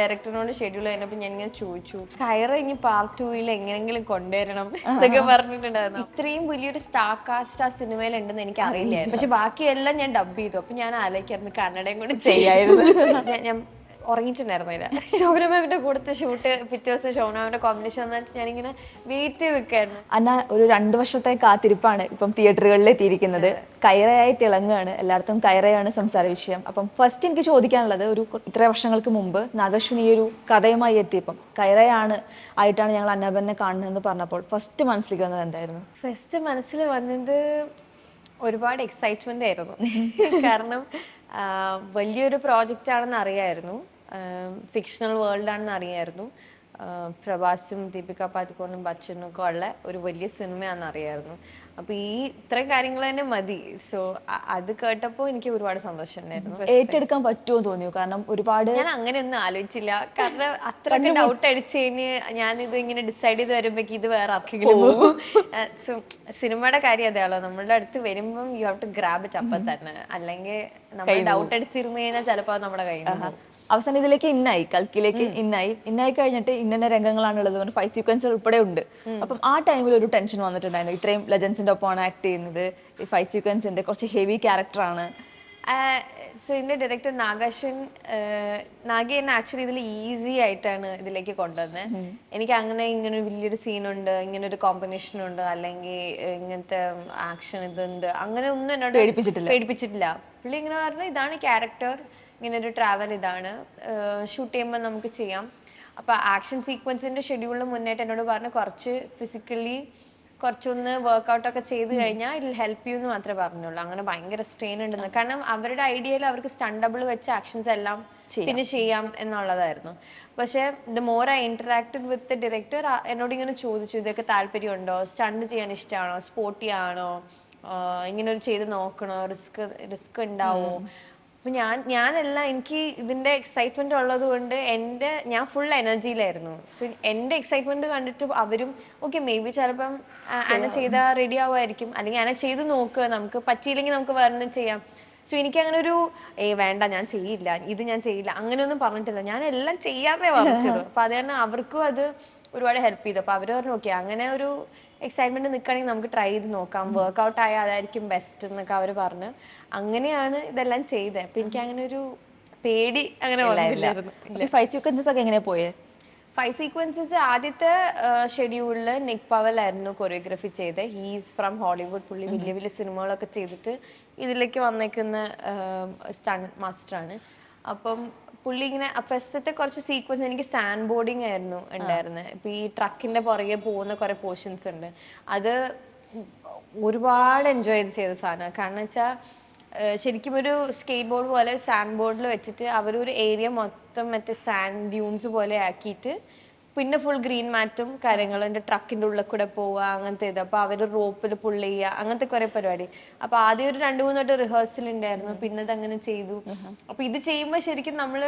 ഡയറക്ടറിനോട് schedule കഴിഞ്ഞപ്പോൾ ഞാൻ ഇങ്ങനെ ചോദിച്ചു കയറ ഇനി പാർട്ട് ടൂയിൽ എങ്ങനെങ്കിലും കൊണ്ടുവരണം? എന്നൊക്കെ പറഞ്ഞിട്ടുണ്ടായിരുന്നു. ഇത്രയും വലിയൊരു സ്റ്റാർ കാസ്റ്റ് ആ സിനിമയിൽ ഉണ്ടെന്ന് എനിക്ക് അറിയില്ലായിരുന്നു. പക്ഷെ ബാക്കിയെല്ലാം ഞാൻ ഡബ് ചെയ്തു. അപ്പൊ ഞാൻ ആലോചിക്കായിരുന്നു കന്നഡയും കൂടെ ചെയ്യായിരുന്നു. ഞാൻ- ഉറങ്ങിയിട്ടുണ്ടായിരുന്നില്ല ശോഭന മാമിന്റെ കൂടത്തെ ഷൂട്ട് പിറ്റേ ദിവസം ശോഭന മാമിന്റെ കോമ്പിനേഷൻ എന്നിട്ട് ഞാനിങ്ങനെ വെയിറ്റ് ചെയ്ത് നിൽക്കായിരുന്നു അന്ന ഒരു രണ്ടു വർഷത്തെ കാത്തിരിപ്പാണ് ഇപ്പം തിയേറ്ററുകളിൽ എത്തിയിരിക്കുന്നത് കയറയായി തിളങ്ങുകയാണ്. എല്ലായിടത്തും കയറയാണ് സംസാര വിഷയം. അപ്പം ഫസ്റ്റ് എനിക്ക് ചോദിക്കാനുള്ളത് ഒരു ഇത്ര വർഷങ്ങൾക്ക് മുമ്പ് നാഗശ്വിനി ഒരു കഥയുമായി എത്തിയപ്പം കയറയാണ് ആയിട്ടാണ് ഞങ്ങൾ അന്നബനെ കാണുന്നതെന്ന് പറഞ്ഞപ്പോൾ ഫസ്റ്റ് മനസ്സിലേക്ക് വന്നത് എന്തായിരുന്നു? ഫസ്റ്റ് മനസ്സിൽ വന്നത് ഒരുപാട് എക്സൈറ്റ്മെന്റ് ആയിരുന്നു. കാരണം വലിയൊരു പ്രോജക്റ്റ് ആണെന്ന് അറിയായിരുന്നു ഫിക്ഷണൽ വേൾഡ് ആണെന്ന് അറിയായിരുന്നു. പ്രഭാസും ദീപിക പാദുക്കോണും ബച്ചനും ഒക്കെ ഉള്ള ഒരു വലിയ സിനിമയാണെന്ന് അറിയായിരുന്നു. അപ്പൊ ഈ ഇത്രയും കാര്യങ്ങൾ തന്നെ മതി. സോ അത് കേട്ടപ്പോൾ എനിക്ക് ഒരുപാട് സന്തോഷം ഉണ്ടായിരുന്നു. ഏറ്റെടുക്കാൻ പറ്റുമോ തോന്നിയോ? കാരണം ഒരുപാട് ഞാൻ അങ്ങനെയൊന്നും ആലോചിച്ചില്ല. കാരണം അത്രയൊക്കെ ഡൗട്ട് അടിച്ച് കഴിഞ്ഞ് ഇത് ഇങ്ങനെ ഡിസൈഡ് ചെയ്ത് വരുമ്പോഴേക്ക് ഇത് വേറെ ആർക്കെങ്കിലും പോകും. സോ സിനിമയുടെ കാര്യം അതെയാണല്ലോ നമ്മളുടെ അടുത്ത് വരുമ്പം you have to grab it അപ്പം തന്നെ അല്ലെങ്കിൽ നമ്മൾ ഡൗട്ട് അടിച്ചിരുന്നു കഴിഞ്ഞാൽ ചിലപ്പോൾ നമ്മുടെ കയ്യിൽ നിന്ന്. അവസാനം ഇതിലേക്ക് ഇന്നായി കൽക്കിലേക്ക് ഇന്നായി. ഇന്നായി കഴിഞ്ഞിട്ട് ഇന്ന രംഗങ്ങളാണ് ഉള്ളത് പറഞ്ഞ് ഫൈവ് സീക്വൻസ് ഉൾപ്പെടെ ഉണ്ട്. അപ്പം ആ ടൈമിൽ ഒരു ടെൻഷൻ വന്നിട്ടുണ്ടായിരുന്നു. ഇത്രയും ലെജൻസിന്റെ ഒപ്പമാണ് ആക്ട് ചെയ്യുന്നത്. ഈ ഫൈവ് സീക്വൻസിന്റെ കുറച്ച് ഹെവി ക്യാരക്ടറാണ് സോ ഇതിന്റെ ഡയറക്ടർ നാഗാശൻ നാഗി എന്നെ ആക്ച്വലി ഇതിൽ ഈസി ആയിട്ടാണ് ഇതിലേക്ക് കൊണ്ടുവന്നത് എനിക്ക് അങ്ങനെ ഇങ്ങനെ ഒരു വലിയൊരു സീനുണ്ട് ഇങ്ങനെ ഒരു കോമ്പിനേഷൻ ഉണ്ട് അല്ലെങ്കിൽ ഇങ്ങനത്തെ ആക്ഷൻ ഇതുണ്ട്. അങ്ങനെ ഒന്നും എന്നോട് പേടിപ്പിച്ചിട്ടില്ല. പേടിപ്പിച്ചിട്ടില്ല. പുള്ളി ഇങ്ങനെ പറഞ്ഞു ഇതാണ് ക്യാരക്ടർ ഇങ്ങനെ ഒരു ട്രാവൽ ഇതാണ് ഷൂട്ട് ചെയ്യുമ്പോൾ നമുക്ക് ചെയ്യാം. അപ്പോൾ ആക്ഷൻ സീക്വൻസിന്റെ ഷെഡ്യൂളിന് മുന്നേറ്റ് എന്നോട് പറഞ്ഞു കുറച്ച് ഫിസിക്കലി കുറച്ചൊന്ന് വർക്ക്ഔട്ട് ഒക്കെ ചെയ്ത് കഴിഞ്ഞാൽ ഇതിൽ ഹെൽപ്പ് യു എന്ന് മാത്രമേ പറഞ്ഞുള്ളൂ. അങ്ങനെ ഭയങ്കര സ്ട്രെയിൻ ഉണ്ടെന്ന്. കാരണം അവരുടെ ഐഡിയയിൽ അവർക്ക് സ്റ്റണ്ടബിൾ വെച്ച് ആക്ഷൻസ് എല്ലാം പിന്നെ ചെയ്യാം എന്നുള്ളതായിരുന്നു. പക്ഷേ the more I interacted with the director എന്നോട് ഇങ്ങനെ ചോദിച്ചു ഇതൊക്കെ താല്പര്യമുണ്ടോ? സ്റ്റണ്ട് ചെയ്യാൻ ഇഷ്ടമാണോ സ്പോർട്ടി ആണോ ഇങ്ങനെ ഒരു ചെയ്ത് നോക്കണോ? റിസ്ക് റിസ്ക് ഉണ്ടാവോ? അപ്പൊ ഞാൻ ഞാനല്ല എനിക്ക് ഇതിന്റെ എക്സൈറ്റ്മെന്റ് ഉള്ളത് കൊണ്ട് എന്റെ ഞാൻ ഫുൾ എനർജിയിലായിരുന്നു സോ എന്റെ എക്സൈറ്റ്മെന്റ് കണ്ടിട്ട് അവരും ഓക്കെ മേ ബി ചിലപ്പം അന ചെയ്താൽ റെഡി ആവുമായിരിക്കും. അല്ലെങ്കിൽ അന ചെയ്ത് നോക്കുക നമുക്ക് പറ്റിയില്ലെങ്കിൽ നമുക്ക് വേറെ ചെയ്യാം. സോ എനിക്ക് അങ്ങനെ ഒരു ഏ വേണ്ട ഞാൻ ചെയ്യില്ല. ഇത് ഞാൻ ചെയ്യില്ല. അങ്ങനെയൊന്നും പറഞ്ഞിട്ടില്ല. ഞാൻ എല്ലാം ചെയ്യാതെ പറഞ്ഞിട്ടുള്ളൂ. അപ്പൊ അത് കാരണം അവർക്കും അത് ഒരുപാട് ഹെൽപ്പ് ചെയ്തു. അപ്പൊ അവർ പറഞ്ഞു ഓക്കെ അങ്ങനെ ഒരു എക്സൈറ്റ്മെന്റ് നിൽക്കുകയാണെങ്കിൽ നമുക്ക് ട്രൈ ചെയ്ത് നോക്കാം. വർക്ക്ഔട്ട് ആയാൽ അതായിരിക്കും ബെസ്റ്റ് എന്നൊക്കെ അവർ പറഞ്ഞ്. അങ്ങനെയാണ് ഇതെല്ലാം ചെയ്തത്. അപ്പൊ എനിക്ക് അങ്ങനെ ഒരു പേടി അങ്ങനെ സീക്വൻസസ് ഒക്കെ എങ്ങനെയാ പോയത് ഫൈറ്റ് സീക്വൻസസ് ആദ്യത്തെ ഷെഡ്യൂളിൽ നിക് പവൽ ആയിരുന്നു കൊറിയോഗ്രഫി ചെയ്തത്. ഹീസ് ഫ്രം ഹോളിവുഡ് പുള്ളി വലിയ വലിയ സിനിമകളൊക്കെ ചെയ്തിട്ട് ഇതിലേക്ക് വന്നേക്കുന്ന സ്റ്റൺ മാസ്റ്ററാണ് അപ്പം പുള്ളി ഇങ്ങനെ ഫസ്റ്റത്തെ കുറച്ച് സീക്വൻസ് എനിക്ക് സാൻഡ് ബോർഡിങ് ആയിരുന്നു ഉണ്ടായിരുന്നത് ഇപ്പൊ ഈ ട്രക്കിന്റെ പുറകെ പോകുന്ന കുറെ പോർഷൻസ് ഉണ്ട്. അത് ഒരുപാട് എൻജോയ് ചെയ്ത് ചെയ്ത സാധനമാണ്. കാരണം വെച്ചാൽ ശരിക്കും ഒരു സ്കേറ്റ് ബോർഡ് പോലെ സാൻഡ് ബോർഡിൽ വെച്ചിട്ട് അവരൊരു ഏരിയ മൊത്തം മറ്റേ സാൻഡ് ഡ്യൂൺസ് പോലെ ആക്കിയിട്ട് പിന്നെ ഫുൾ ഗ്രീൻ മാറ്റും കാര്യങ്ങൾ എന്റെ ട്രക്കിന്റെ ഉള്ളിൽ കൂടെ പോവുക അങ്ങനത്തെ ഇത്. അപ്പോൾ അവർ റോപ്പിൽ പുള്ള് ചെയ്യുക അങ്ങനത്തെ കുറേ പരിപാടി. അപ്പോൾ ആദ്യം ഒരു രണ്ട് മൂന്ന് വട്ടം റിഹേഴ്സൽ ഉണ്ടായിരുന്നു പിന്നെ അതങ്ങനെ ചെയ്തു. അപ്പോൾ ഇത് ചെയ്യുമ്പോൾ ശരിക്കും നമ്മൾ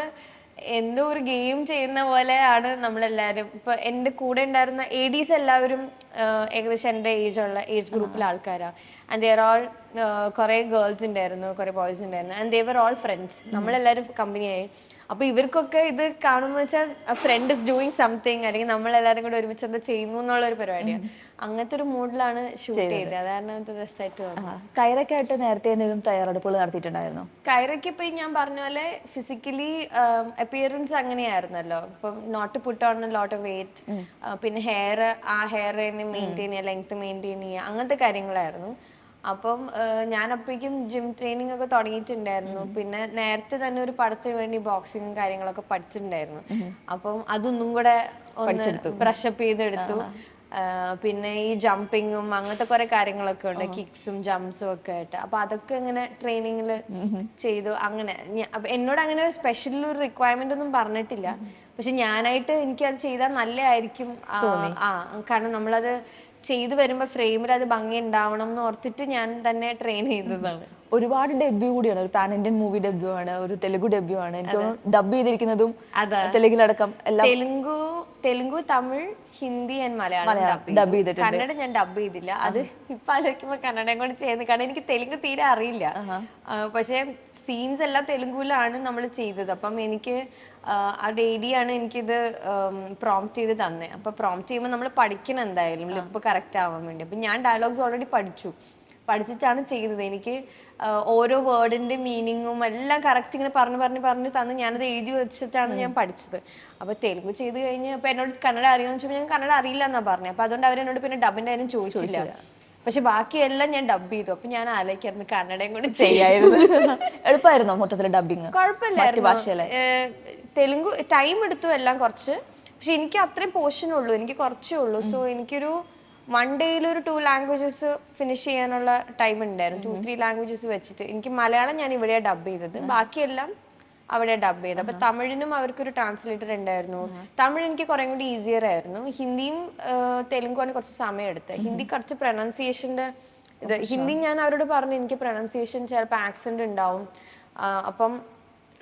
എന്തോ ഒരു ഗെയിം ചെയ്യുന്ന പോലെയാണ് നമ്മളെല്ലാരും. ഇപ്പൊ എന്റെ കൂടെ ഉണ്ടായിരുന്ന എ ഡീസ് എല്ലാവരും ഏകദേശം എന്റെ ഏജ് ഉള്ള ഏജ് ഗ്രൂപ്പിലെ ആൾക്കാരാ. ആൻഡ് ദർ ആൾ കുറെ ഗേൾസ് ഉണ്ടായിരുന്നു കുറെ ബോയ്സ് ഉണ്ടായിരുന്നു ആൻഡ് ദേവർ ഓൾ ഫ്രണ്ട്സ് നമ്മളെല്ലാരും കമ്പനിയായി അപ്പൊ ഇവർക്കൊക്കെ ഇത് കാണുമ്പോൾ വെച്ചാൽ ഫ്രണ്ട് ഇസ് ഡൂയിങ് സംതിങ് അല്ലെങ്കിൽ നമ്മൾ എല്ലാരും കൂടെ ഒരുമിച്ച് എന്താ ചെയ്യുന്നു എന്നുള്ള ഒരു പരിപാടിയാണ് അങ്ങനത്തെ ഒരു മൂഡിലാണ് ഷൂട്ട് ചെയ്തത്. അതാണ് അത് രസമായിട്ട് കയറൊക്കെ ആയിട്ട് നേരത്തെ എന്തെങ്കിലും തയ്യാറെടുപ്പുകൾ നടത്തിയിട്ടുണ്ടായിരുന്നു? കയറൊക്കെ ഇപ്പൊ ഞാൻ പറഞ്ഞ പോലെ ഫിസിക്കലി അപ്പിയറൻസ് അങ്ങനെയായിരുന്നല്ലോ. ഇപ്പം not put on lot of weight പിന്നെ ഹെയർ ആ ഹെയർ മെയിന്റെയിൻ ചെയ്യുക ലെങ്ത് മെയിന്റെയിൻ ചെയ്യുക അങ്ങനത്തെ കാര്യങ്ങളായിരുന്നു. അപ്പം ഞാൻ അപ്പോഴേക്കും ജിം ട്രെയിനിങ് ഒക്കെ തുടങ്ങിയിട്ടുണ്ടായിരുന്നു. പിന്നെ നേരത്തെ തന്നെ ഒരു പടത്തിന് വേണ്ടി ബോക്സിങ്ങും കാര്യങ്ങളൊക്കെ പഠിച്ചിട്ടുണ്ടായിരുന്നു. അപ്പം അതൊന്നും കൂടെ ഒന്ന് ബ്രഷപ്പ് ചെയ്തെടുത്തു. പിന്നെ ഈ ജമ്പിങ്ങും അങ്ങനത്തെ കുറെ കാര്യങ്ങളൊക്കെ ഉണ്ട്. കിക്സും ജംപ്സും ഒക്കെ ആയിട്ട്. അപ്പൊ അതൊക്കെ ഇങ്ങനെ ട്രെയിനിങ്ങിൽ ചെയ്തു. അങ്ങനെ എന്നോട് അങ്ങനെ സ്പെഷ്യൽ ഒരു റിക്വയർമെന്റ് ഒന്നും പറഞ്ഞിട്ടില്ല. പക്ഷെ ഞാനായിട്ട് എനിക്ക് അത് ചെയ്താൽ നല്ലതായിരിക്കും. ആ കാരണം നമ്മളത് ചെയ്തു വരുമ്പോൾ ഫ്രെയിമിൽ അത് ഭംഗി ഉണ്ടാവണം എന്ന് ഓർത്തിട്ട് ഞാൻ തന്നെ ട്രെയിൻ ചെയ്തതാണ്. ഒരുപാട് ഡെബ്യൂ കൂടിയാണ്. ഒരു പാൻ ഇന്ത്യൻ മൂവി ഡെബ്യൂ ആണ് ഒരു തെലുഗു ഡെബ്യൂ ആണ്. എനിക്ക് ഡബ് ചെയ്തിരിക്കുന്നതും. തെലുങ്കിലടക്കം എല്ലാം തെലുങ്കു തെലുങ്കു തമിഴ് ഹിന്ദി ആൻഡ് മലയാളം ഡബ് ചെയ്തിട്ടുണ്ട്. കന്നഡ ഞാൻ ഡബ് ചെയ്തില്ല. അത് ഇപ്പൊ ആലോചിക്കുമ്പോ കന്നഡയും കൂടെ ചെയ്യുന്നത് കാരണം എനിക്ക് തെലുങ്ക് തീരെ അറിയില്ല. പക്ഷെ സീൻസ് എല്ലാം തെലുങ്കുവിലാണ് നമ്മൾ ചെയ്തത്. അപ്പം എനിക്ക് ആ, ആ ഡേഡിയാണ് എനിക്കിത് പ്രോംപ്റ്റ് ചെയ്ത് തന്നെ. അപ്പൊ പ്രോംപ്റ്റ് ചെയ്യുമ്പോൾ നമ്മൾ പഠിക്കണം എന്തായാലും. ലിപ്പ് കറക്റ്റ് ആവാൻ വേണ്ടി. അപ്പൊ ഞാൻ ഡയലോഗ്സ് ഓൾറെഡി പഠിച്ചു. പഠിച്ചിട്ടാണ് ചെയ്തത് എനിക്ക് ഓരോ വേർഡിന്റെ മീനിങ്ങും എല്ലാം കറക്റ്റ് ഇങ്ങനെ പറഞ്ഞു പറഞ്ഞ് പറഞ്ഞ് തന്ന് ഞാനത് എഴുതി വെച്ചിട്ടാണ് ഞാൻ പഠിച്ചത്. അപ്പോൾ തെലുങ്ക് ചെയ്ത് കഴിഞ്ഞ് അപ്പോൾ എന്നോട് കന്നഡ അറിയാമെന്ന് ചോദിച്ചാൽ ഞാൻ കന്നഡ അറിയില്ല എന്നാ പറഞ്ഞത് അപ്പോൾ അതുകൊണ്ട് അവരെന്നോട് പിന്നെ ഡബിന്റെ കാര്യം ചോദിച്ചില്ല. പക്ഷെ ബാക്കിയെല്ലാം ഞാൻ ഡബ് ചെയ്തു. അപ്പൊ ഞാൻ ആലോചിക്കായിരുന്നു കന്നഡയും കൂടി ചെയ്യാം. ചെയ്യായിരുന്നു എളുപ്പമായിരുന്നോ മൊത്തത്തിൽ ഡബിങ് കുഴപ്പമില്ലായിരുന്നു. തെലുങ്ക് ടൈം എടുത്തു എല്ലാം കുറച്ച്. പക്ഷെ എനിക്ക് അത്രയും പോർഷനുള്ളൂ എനിക്ക് കുറച്ചേ ഉള്ളൂ. സോ എനിക്കൊരു വൺ ഡേയിൽ ഒരു ടു ലാംഗ്വേജസ് ഫിനിഷ് ചെയ്യാനുള്ള ടൈം ഉണ്ടായിരുന്നു. ടു ത്രീ ലാംഗ്വേജസ് വെച്ചിട്ട്. എനിക്ക് മലയാളം ഞാൻ ഇവിടെ ഡബ് ചെയ്തത്. ബാക്കിയെല്ലാം അവിടെ ഡബ് ചെയ്തത്. അപ്പൊ തമിഴിനും അവർക്കൊരു ട്രാൻസ്ലേറ്റർ ഉണ്ടായിരുന്നു. തമിഴ് എനിക്ക് കുറേ കൂടി ഈസിയർ ആയിരുന്നു. ഹിന്ദിയും തെലുങ്കുമാണ് കുറച്ച് സമയം എടുത്തത്. ഹിന്ദി കുറച്ച് പ്രൊനൗൺസിയേഷന്റെ ഇത് ഹിന്ദി ഞാൻ അവരോട് പറഞ്ഞു എനിക്ക് പ്രൊനൗൺസിയേഷൻ ചിലപ്പോൾ ആക്സെന്റ് ഉണ്ടാവും. അപ്പം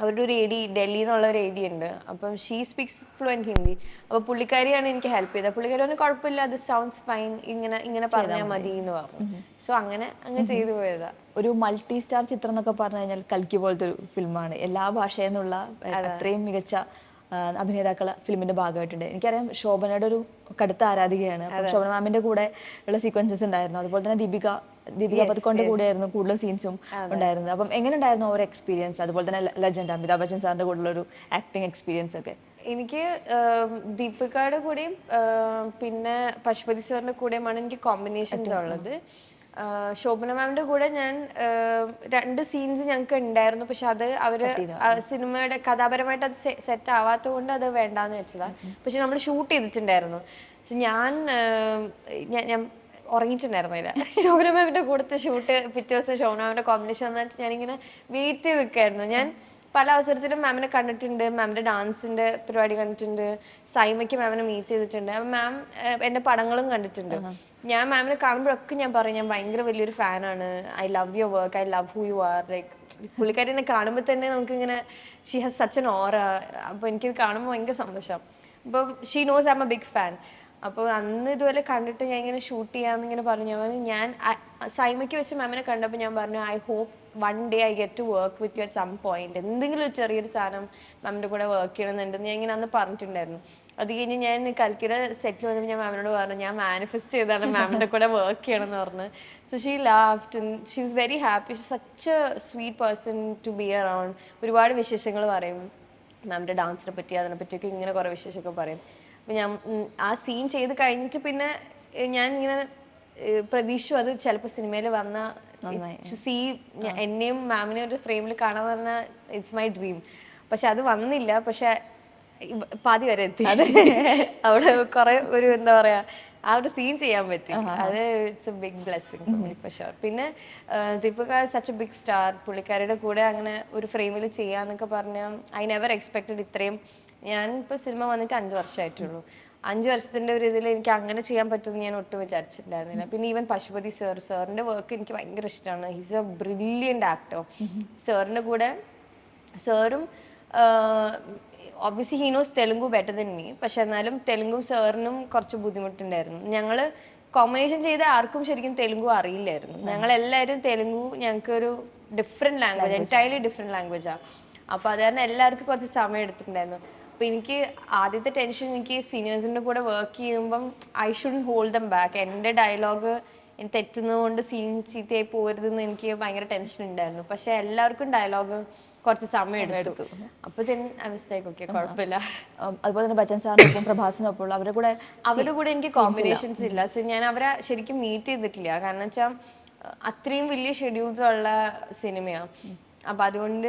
അവരുടെ ഒരു എഡി ഡൽഹി എന്നുള്ള ഒരു എഡി ഉണ്ട്. അപ്പം ഷീ സ്പീക്സ് ഫ്ലുവന്റ് ഹിന്ദി അപ്പോൾ പുള്ളിക്കാരിയാണ് എനിക്ക് ഹെൽപ്പ് ചെയ്തത്. പുള്ളിക്കാരി പറഞ്ഞു കുഴപ്പമില്ല അത് സൗണ്ട്സ് ഫൈൻ ഇങ്ങനെ ഇങ്ങനെ പറഞ്ഞാൽ മതി. എന്ന് പറഞ്ഞു. സോ അങ്ങനെ അങ്ങ് ചെയ്തു പോയതാ. ഒരു മൾട്ടി സ്റ്റാർ ചിത്രം എന്നൊക്കെ പറഞ്ഞു കഴിഞ്ഞാൽ കൽക്കി പോലത്തെ ഒരു ഫിലിമാണ്. എല്ലാ ഭാഷയിൽ നിന്നുള്ള അത്രയും മികച്ച അഭിനേതാക്കൾ അഭിനേതാക്കളെ ഫിലിമിന്റെ ഭാഗമായിട്ടുണ്ട്. എനിക്കറിയാം ശോഭനയുടെ ഒരു കടുത്ത ആരാധികയാണ്. ശോഭന മാമിന്റെ കൂടെ ഉള്ള സീക്വൻസസ് ഉണ്ടായിരുന്നു. അതുപോലെ തന്നെ ദീപിക ദീപിക പതുക്കോണ്ട് കൂടെയായിരുന്നു കൂടുതൽ സീൻസും ഉണ്ടായിരുന്നത്. അപ്പം എങ്ങനെ ഉണ്ടായിരുന്നു ഓരോ എക്സ്പീരിയൻസ് അതുപോലെ തന്നെ ലെജൻഡ് അമിതാഭ് ബച്ചൻ സാറിന്റെ കൂടെയുള്ള ഒരു ആക്ടിങ് എക്സ്പീരിയൻസ് ഒക്കെ. എനിക്ക് ദീപികയുടെ കൂടെയും പിന്നെ പശുപതി സാറിന്റെ കൂടെയുമാണ് എനിക്ക് കോമ്പിനേഷൻസ് ഉള്ളത്. ശോഭന മാമിന്റെ കൂടെ ഞാൻ രണ്ട് സീൻസ് ഞങ്ങൾക്ക് ഉണ്ടായിരുന്നു. പക്ഷെ അത് അവർ സിനിമയുടെ കഥാപരമായിട്ട് അത് സെറ്റ് ആവാത്തത് കൊണ്ട് അത് വേണ്ടാന്ന് വെച്ചതാ. പക്ഷെ നമ്മൾ ഷൂട്ട് ചെയ്തിട്ടുണ്ടായിരുന്നു. പക്ഷെ ഞാൻ ഞാൻ ഉറങ്ങിയിട്ടുണ്ടായിരുന്നില്ല ശോഭന മാമിന്റെ കൂടത്തെ ഷൂട്ട് പിറ്റേ ദിവസം ശോഭന മാമിന്റെ കോമ്പിനേഷൻ എന്നിട്ട് ഞാനിങ്ങനെ വെയിറ്റ് ചെയ്ത് നിൽക്കായിരുന്നു ഞാൻ പല അവസരത്തിലും മാമിനെ കണ്ടിട്ടുണ്ട് മാമിന്റെ ഡാൻസിന്റെ പരിപാടി കണ്ടിട്ടുണ്ട് സൈമയ്ക്ക് മാമിനെ മീറ്റ് ചെയ്തിട്ടുണ്ട്. മാം എന്റെ പടങ്ങളും കണ്ടിട്ടുണ്ട്. ഞാൻ മാമിനെ കാണുമ്പോഴൊക്കെ ഞാൻ പറയും ഞാൻ ഭയങ്കര വലിയൊരു ഫാനാണ് I love your work I love who you are like പുള്ളിക്കാരി എന്നെ കാണുമ്പോൾ തന്നെ നമുക്ക് ഇങ്ങനെ she has such an aura അപ്പോൾ എനിക്കിത് കാണുമ്പോൾ ഭയങ്കര സന്തോഷം. അപ്പോൾ she knows I'm a big fan അപ്പോൾ അന്ന് ഇതുപോലെ കണ്ടിട്ട് ഞാൻ ഇങ്ങനെ ഷൂട്ട് ചെയ്യാന്ന് ഇങ്ങനെ പറഞ്ഞു. ഞാൻ ഞാൻ സൈമയ്ക്ക് വെച്ച് മാമിനെ കണ്ടപ്പോൾ ഞാൻ പറഞ്ഞു I hope one day I get to work with you some point എന്തെങ്കിലും ഒരു ചെറിയൊരു സാധനം മാമിന്റെ കൂടെ വർക്ക് ചെയ്യണമെന്നുണ്ടെന്ന് ഞാൻ ഇങ്ങനെ അന്ന് പറഞ്ഞിട്ടുണ്ടായിരുന്നു. അത് കഴിഞ്ഞ് ഞാൻ കൽക്കിയുടെ സെറ്റിൽ വന്നപ്പോൾ ഞാൻ മാമിനോട് പറഞ്ഞു ഞാൻ മാനിഫെസ്റ്റ് ചെയ്താണ് മാമിന്റെ കൂടെ വർക്ക് ചെയ്യണം എന്ന് പറഞ്ഞു so she laughed she was very happy she such a sweet person to be around ഒരുപാട് വിശേഷങ്ങൾ പറയും. മാമിന്റെ ഡാൻസിനെ പറ്റി അതിനെ പറ്റിയൊക്കെ ഇങ്ങനെ കുറേ വിശേഷമൊക്കെ പറയും. അപ്പം ഞാൻ ആ സീൻ ചെയ്ത് കഴിഞ്ഞിട്ട് പിന്നെ ഞാൻ ഇങ്ങനെ പ്രതീക്ഷിച്ചു അത് ചിലപ്പോൾ സിനിമയിൽ വന്ന സീ എന്നെയും മാമിനെയും ഒരു ഫ്രെയിമിൽ കാണാൻ പറഞ്ഞ ഇറ്റ്സ് മൈ ഡ്രീം പക്ഷെ അത് വന്നില്ല. പക്ഷെ പാതി വരെ എത്തി. അവിടെ കുറെ ഒരു എന്താ പറയാ ആ ഒരു സീൻ ചെയ്യാൻ പറ്റി. അത് it's a big blessing sure പിന്നെ Deepika such a big star പുള്ളിക്കാരിയുടെ കൂടെ അങ്ങനെ ഒരു ഫ്രെയിമിൽ ചെയ്യാന്നൊക്കെ പറഞ്ഞ ഐ നെവർ എക്സ്പെക്ടഡ് ഇത്രയും ഞാൻ ഇപ്പൊ സിനിമ വന്നിട്ട് അഞ്ച് വർഷമായിട്ടുള്ളൂ അഞ്ച് വർഷത്തിന്റെ ഒരു ഇതിൽ എനിക്ക് അങ്ങനെ ചെയ്യാൻ പറ്റുമെന്ന് ഞാൻ ഒട്ടും വിചാരിച്ചിട്ടുണ്ടായിരുന്നില്ല. പിന്നെ ഈവൻ പശുപതി സാർ സാറിന്റെ വർക്ക് എനിക്ക് ഭയങ്കര ഇഷ്ടമാണ് ഹിസ് എ ബ്രില്യന്റ് ആക്ടർ സാറിന്റെ കൂടെ സാറും obviously he knows Telugu better than me പക്ഷെ എന്നാലും തെലുങ്കും സാറിനും കുറച്ച് ബുദ്ധിമുട്ടുണ്ടായിരുന്നു. ഞങ്ങൾ കോമ്പിനേഷൻ ചെയ്ത ആർക്കും ശരിക്കും തെലുങ്കു അറിയില്ലായിരുന്നു. ഞങ്ങൾ എല്ലാവരും തെലുങ്കു ഞങ്ങൾക്ക് ഒരു ഡിഫറെന്റ് ലാംഗ്വേജ് എന്റയർലി ഡിഫറെന്റ് ലാംഗ്വേജാണ് അപ്പൊ അത് കാരണം എല്ലാവർക്കും കുറച്ച് സമയം എടുത്തിട്ടുണ്ടായിരുന്നു. അപ്പൊ എനിക്ക് ആദ്യത്തെ ടെൻഷൻ എനിക്ക് സീനിയേഴ്സിന്റെ കൂടെ വർക്ക് ചെയ്യുമ്പം I should hold them back എന്റെ ഡയലോഗ് തെറ്റുന്നതുകൊണ്ട് സീൻ ചീത്തയായി പോരുതെന്ന് എനിക്ക് ഭയങ്കര ടെൻഷൻ ഉണ്ടായിരുന്നു. പക്ഷെ എല്ലാവർക്കും ഡയലോഗ് കുറച്ച് സമയം എടുത്തു. അപ്പൊ okay കുഴപ്പമില്ല. അതുപോലെ തന്നെ ബച്ചൻ സാറിനൊപ്പം പ്രഭാസിനൊപ്പം അവരുടെ കൂടെ അവരുടെ കൂടെ എനിക്ക് കോമ്പിനേഷൻസ് ഇല്ല. സോ ഞാൻ അവരെ ശരിക്കും മീറ്റ് ചെയ്തിട്ടില്ല. കാരണം വെച്ചാൽ അത്രയും വലിയ ഷെഡ്യൂൾസ് ഉള്ള സിനിമയാണ് അപ്പൊ അതുകൊണ്ട്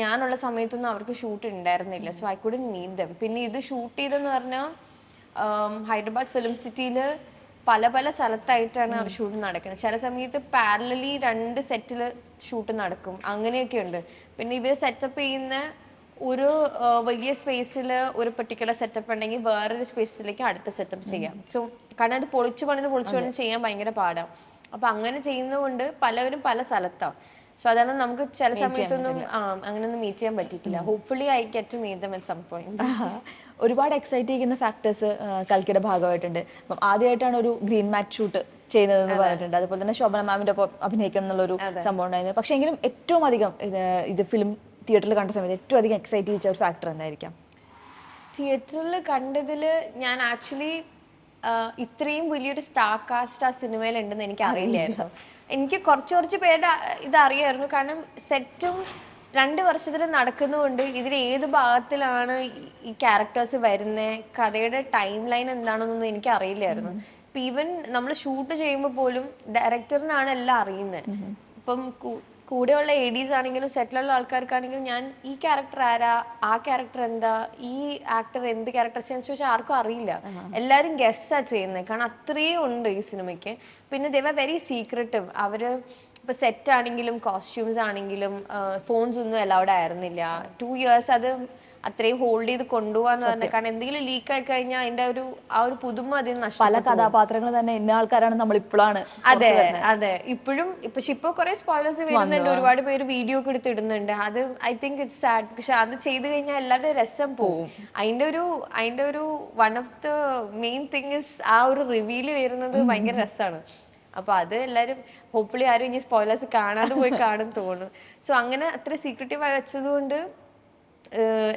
ഞാനുള്ള സമയത്തൊന്നും അവർക്ക് ഷൂട്ട് ഉണ്ടായിരുന്നില്ല. So I couldn't meet them പിന്നെ ഇത് ഷൂട്ട് ചെയ്തെന്ന് പറഞ്ഞാൽ ഹൈദരാബാദ് ഫിലിം സിറ്റിയിൽ പല പല സ്ഥലത്തായിട്ടാണ് ഷൂട്ട് നടക്കുന്നത്. ചില സമയത്ത് പാരലലി രണ്ട് സെറ്റിൽ ഷൂട്ട് നടക്കും. അങ്ങനെയൊക്കെ ഉണ്ട്. പിന്നെ ഇവർ സെറ്റപ്പ് ചെയ്യുന്ന ഒരു വലിയ സ്പേസിൽ ഒരു പെർട്ടിക്കുലർ സെറ്റപ്പ് ഉണ്ടെങ്കിൽ വേറൊരു സ്പേസിലേക്ക് അടുത്ത സെറ്റപ്പ് ചെയ്യാം. സോ കാരണം അത് പൊളിച്ചു പണിത് പൊളിച്ചു പണിത് ചെയ്യാൻ ഭയങ്കര പാടാണ് അപ്പൊ അങ്ങനെ ചെയ്യുന്നതുകൊണ്ട് പലവരും പല സ്ഥലത്താണ് സോ അതാണ് നമുക്ക് ചില സമയത്തൊന്നും അങ്ങനെയൊന്നും മീറ്റ് ചെയ്യാൻ പറ്റിയിട്ടില്ല. Hopefully I get to meet them at some point ഒരുപാട് എക്സൈറ്റ് ചെയ്യുന്ന ഫാക്ടേഴ്സ് കൽക്കിയുടെ ഭാഗമായിട്ടുണ്ട്. അപ്പം ആദ്യമായിട്ടാണ് ഒരു ഗ്രീൻ മാറ്റ് ഷൂട്ട് ചെയ്യുന്നതെന്ന് പറഞ്ഞിട്ടുണ്ട്. അതുപോലെ തന്നെ ശോഭന മാമിന്റെ ഒപ്പം അഭിനയിക്കണം എന്നുള്ളൊരു സംഭവം ഉണ്ടായിരുന്നു. പക്ഷെ എങ്കിലും ഏറ്റവും അധികം ഇത് ഫിലിം തിയേറ്ററിൽ കണ്ട സമയത്ത് ഏറ്റവും അധികം എക്സൈറ്റ് ചെയ്യിച്ച ഒരു ഫാക്ടർ എന്തായിരിക്കാം? തിയേറ്ററിൽ കണ്ടതിൽ ഞാൻ ആക്ച്വലി ഇത്രയും വലിയൊരു സ്റ്റാർ കാസ്റ്റ് ആ സിനിമയിൽ ഉണ്ടെന്ന് എനിക്ക് അറിയില്ലായിരുന്നു. എനിക്ക് കുറച്ച് കുറച്ച് പേരുടെ ഇത് അറിയായിരുന്നു കാരണം സെറ്റും രണ്ട് വർഷത്തിൽ നടക്കുന്നതുകൊണ്ട് ഇതിൽ ഏത് ഭാഗത്തിലാണ് ഈ- ഈ ക്യാരക്ടേഴ്സ് വരുന്നത് കഥയുടെ ടൈം ലൈൻ എന്താണെന്നൊന്നും എനിക്ക് അറിയില്ലായിരുന്നു ഇപ്പം ഈവൻ നമ്മൾ ഷൂട്ട് ചെയ്യുമ്പോൾ പോലും ഡയറക്ടറിനാണ് എല്ലാം അറിയുന്നത്. ഇപ്പം കൂടെയുള്ള എഡീസ് ആണെങ്കിലും സെറ്റിലുള്ള ആൾക്കാർക്കാണെങ്കിലും ഞാൻ ഈ ക്യാരക്ടർ ആരാ? ആ ക്യാരക്ടർ എന്താ? ഈ ആക്ടർ എന്ത് ക്യാരക്ടർ ചെയ്യുന്ന ചോദിച്ചാൽ ആർക്കും അറിയില്ല. എല്ലാവരും ഗസ്റ്റാ ചെയ്യുന്നത് കാരണം അത്രയും ഉണ്ട് ഈ സിനിമയ്ക്ക് പിന്നെ ദേ വർ വെരി സീക്രട്ടീവ് അവർ ഇപ്പൊ സെറ്റ് ആണെങ്കിലും കോസ്റ്റ്യൂംസ് ആണെങ്കിലും ഫോൺസ് ഒന്നും അലൗഡ് ആയിരുന്നില്ല. ടു ഇയേഴ്സ് അത് അത്രയും ഹോൾഡ് ചെയ്ത് കൊണ്ടുപോകാന്ന് പറഞ്ഞ കാരണം എന്തെങ്കിലും ലീക്ക് ആയി കഴിഞ്ഞാൽ അതിന്റെ ഒരു ആ ഒരു പുതുമ അതിന് പല കഥാപാത്രങ്ങൾ തന്നെ ഇന്ന ആൾക്കാരാണ് നമ്മൾ ഇപ്പോഴാണ് അതെ അതെ. ഇപ്പോഴും പക്ഷെ ഇപ്പൊ കുറെ സ്പോയിലേഴ്സ് വരുന്നുണ്ട്. ഒരുപാട് പേര് വീഡിയോ ഒക്കെ എടുത്ത് ഇടുന്നുണ്ട്. അത് ഐ തിങ്ക് ഇറ്റ്സ് സാഡ് പക്ഷെ അത് ചെയ്ത് കഴിഞ്ഞാൽ എല്ലാവരുടെ രസം പോവും അതിന്റെ ഒരു അതിന്റെ ഒരു one of the main thing is ആ ഒരു റിവീൽ വരുന്നത് ഭയങ്കര രസമാണ് അപ്പൊ അത് എല്ലാരും ഹോപ്പ്ഫുള്ളി ആരും ഇനി സ്പോയിലേഴ്സ് കാണാതെ പോയി കാണും തോന്നുന്നു സോ അങ്ങനെ അത്ര സീക്രട്ടീവായി വെച്ചതുകൊണ്ട്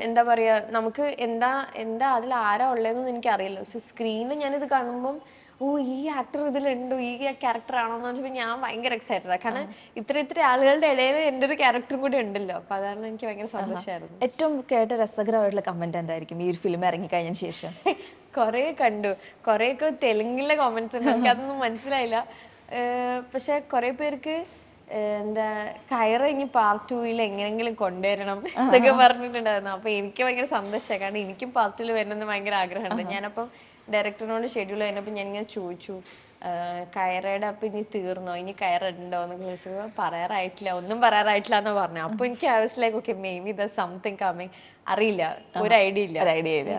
എന്താ പറയാ നമുക്ക് എന്താ എന്താ അതിൽ ആരാ ഉള്ളതെന്നൊന്നും എനിക്കറിയില്ല. സോ സ്ക്രീനിൽ ഞാനിത് കാണുമ്പം ഓ ഈ ആക്ടർ ഇതിലുണ്ടോ? ഈ ക്യാരക്ടർ ആണോ എന്ന് പറഞ്ഞപ്പോൾ ഞാൻ ഭയങ്കര എക്സൈറ്റഡ് കാരണം ഇത്ര ഇത്ര ആളുകളുടെ ഇടയിൽ എന്റെ ഒരു ക്യാരക്ടർ കൂടി ഉണ്ടല്ലോ. അപ്പൊ അതാണ് എനിക്ക് ഭയങ്കര സന്തോഷമായിരുന്നു. ഏറ്റവും കേട്ട രസകരമായിട്ടുള്ള കമന്റ് എന്തായിരിക്കും? ഈ ഒരു ഫിലിം ഇറങ്ങി കഴിഞ്ഞതിന് ശേഷം. കുറേ കണ്ടു. കുറേയൊക്കെ തെലുങ്കിലെ കോമന്റ്സ് ഉണ്ട്. എനിക്ക് അതൊന്നും മനസ്സിലായില്ല പക്ഷെ കുറേ പേർക്ക് എന്താ കയറ ഇനി പാർട്ട് ടൂയിൽ എങ്ങനെങ്കിലും കൊണ്ടുവരണം എന്നൊക്കെ പറഞ്ഞിട്ടുണ്ടായിരുന്നു. അപ്പൊ എനിക്ക് ഭയങ്കര സന്തോഷമായി കാരണം എനിക്കും പാർട്ട് ടൂയിൽ വരണമെന്ന് ഭയങ്കര ആഗ്രഹമുണ്ട്. ഞാനപ്പം ഡയറക്ടറിനോട് ഷെഡ്യൂൾ കഴിഞ്ഞപ്പോൾ ഞാൻ ഇങ്ങനെ ചോദിച്ചു കയറേടെ കയറയുടെ അപ്പൊ ഇനി തീർന്നോ? ഇനി കയറുണ്ടോ? എന്നൊക്കെ ചോദിച്ചു പറയാറായിട്ടില്ല ഒന്നും പറയാറായിട്ടില്ല എന്ന് പറഞ്ഞു. അപ്പൊ എനിക്ക് ആവശ്യം like okay maybe the something coming അറിയില്ല ഒരു ഐഡിയ ഇല്ല. ഒരു ഐഡിയ ഇല്ല.